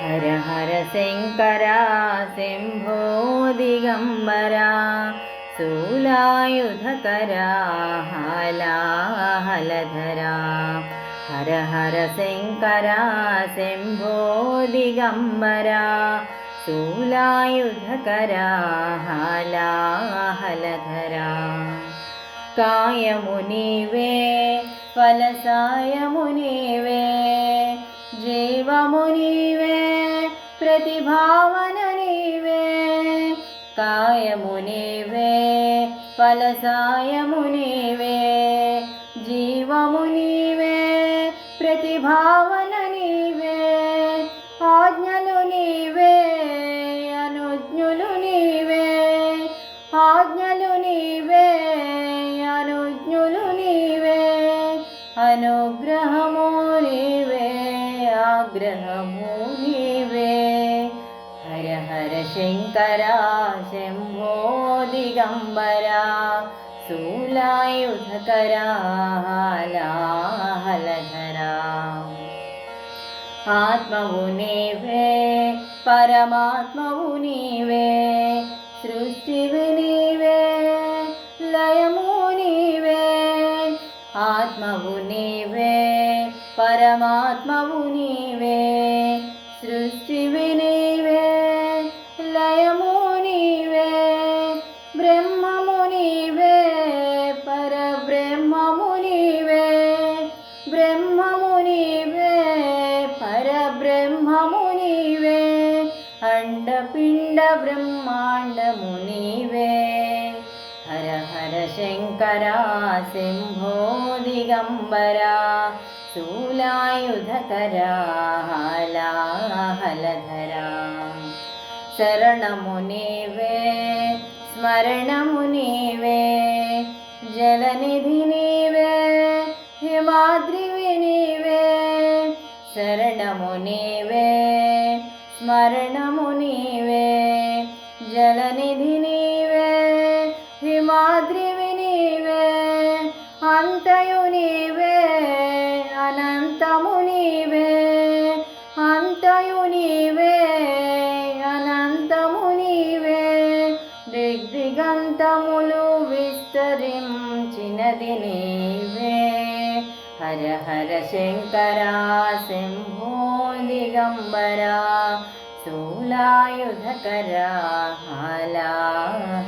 ഹര ഹര ശങ്കര ശംഭോ ദിഗംബര ശൂലായുധകര ഹലാഹലധര. ഹര ഹര ശങ്കര ശംഭോ ദിഗംബര ശൂലായുധകര ഹലാഹലധര. കായമുനിവേ ഫലസായമുനിവേ జీవము నీవే ప్రతిభావన నీవే కాయము నీవే ఫలసాయము నీవే. జీవము నీవే ప్రతిభావన నీవే ఆజ్ఞలు నీవే అనుజ్ఞులు నీవే. ఆజ్ఞలు నీవే అనుజ్ఞులు నీవే అనుగ్రహము నీవే. ഗ്രഹമൂവേ ഹര ഹര ശങ്കര ശംഭോ ദിഗംബര സ്ഥൂലായുധകരാ ഹലാഹലധരാ ആത്മവുനീവേ പരമാത്മവുനീവേ സൃഷ്ടിവുനീവേ ലയമുനീവേ ആത്മവുനീവേ పరమాత్మవు నీవే సృష్టివి నీవే లయము నీవే బ్రహ్మము నీవే పరబ్రహ్మము నీవే బ్రహ్మము నీవే పరబ్రహ్మము నీవే అండపిండ బ్రహ్మాండము నీవే. हर हर शङ्करा सिंहो शङ्करासिम्भोदिगम्बरा सूलायुधकरा हलाहलधरा। शरणमुनिवे स्मरणमुनिवे जलनिधिनि वे हिमाद्रिविनिवे शरणमुनिवे स्मरणमुनिवे जलनिधिनि ఆద్రివి నీవే అంతయు నీవే అనంతము నీవే. అంతయు నీవే అనంతము నీవే. దిగ్దిగంతములు విస్తరించినది నీవే. హర హర శంకరా శంభో దిగంబరా शूलायुधकरा हलाहलधरा